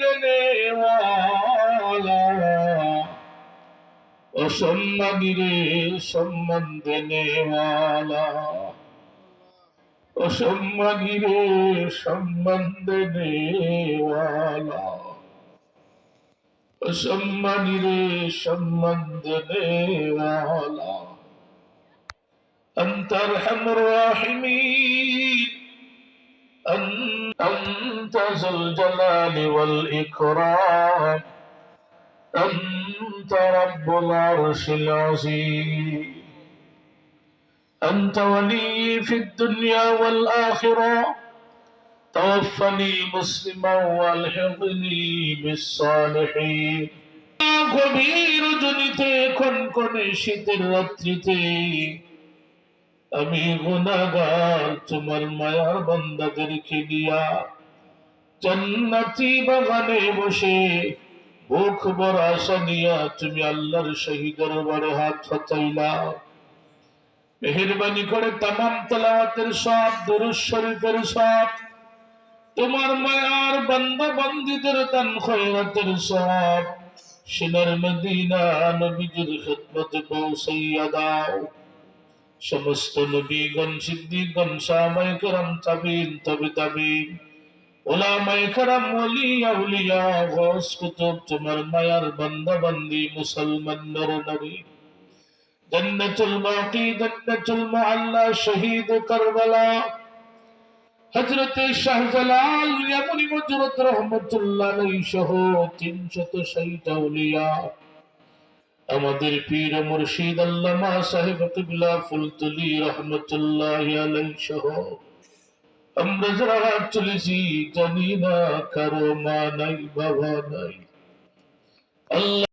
দেনে ওয়ালা ও সম্মানী রে সম্মান দেনে ওয়ালা ও সম্মানী রে সম্মান দেনে ওয়ালা ও সম্মানী রে সম্মান দেনে ওয়ালা أنت أرحم الراحمين أن- أنت ذو الجلال والإكرام أنت رب العرش العظيم أنت ولي في الدنيا والآخرة توفني مسلما والحقني بالصالحين গভীর জনিতে কনকনে শীতের রাত্রিতে আমি গুনাগার তোমার মায়ার বান্দাদেরকে নিয়া জান্নাতি বাগানে বসে বুক বড় আশা নিয়া তুমি আল্লাহর শহীদের বড় হাত ফাতাইলা মেহরবানি করে তামাম তেলাওয়াতের সব, দুরুদ শরীফের সব, তোমার মায়ার বান্দা বান্দিদের দান, খয়রাতের সব, সিনার মদিনা নবীজির খেদমতে পৌঁছাইয়া দাও। সমস্ত নবীগণ, সিদ্দিকগণ সাহাবায়ে কেরাম তাবিন তবে তাবিন ওলামায়ে কেরাম ওলি আউলিয়া গৌস কুতুব, তোমার মায়ার বান্দা বান্দি মুসলমান, নর নারী জান্নাতুল জান্নাতুল মুআল্লা, শহীদ কারবালা। হযরত শাহজালাল রহমাতুল্লাহ আলাইহি সহ 300 শহীদ আউলিয়া আমাদের পীর মুর্শিদ আল্লামা সাহেব কিবলা ফুলতুলি রহমতুল্লাহ আলাইহি সহ আমরা যারা হাত চলেছি জানি না কারো মা নাই বাবা নাই আল্লাহ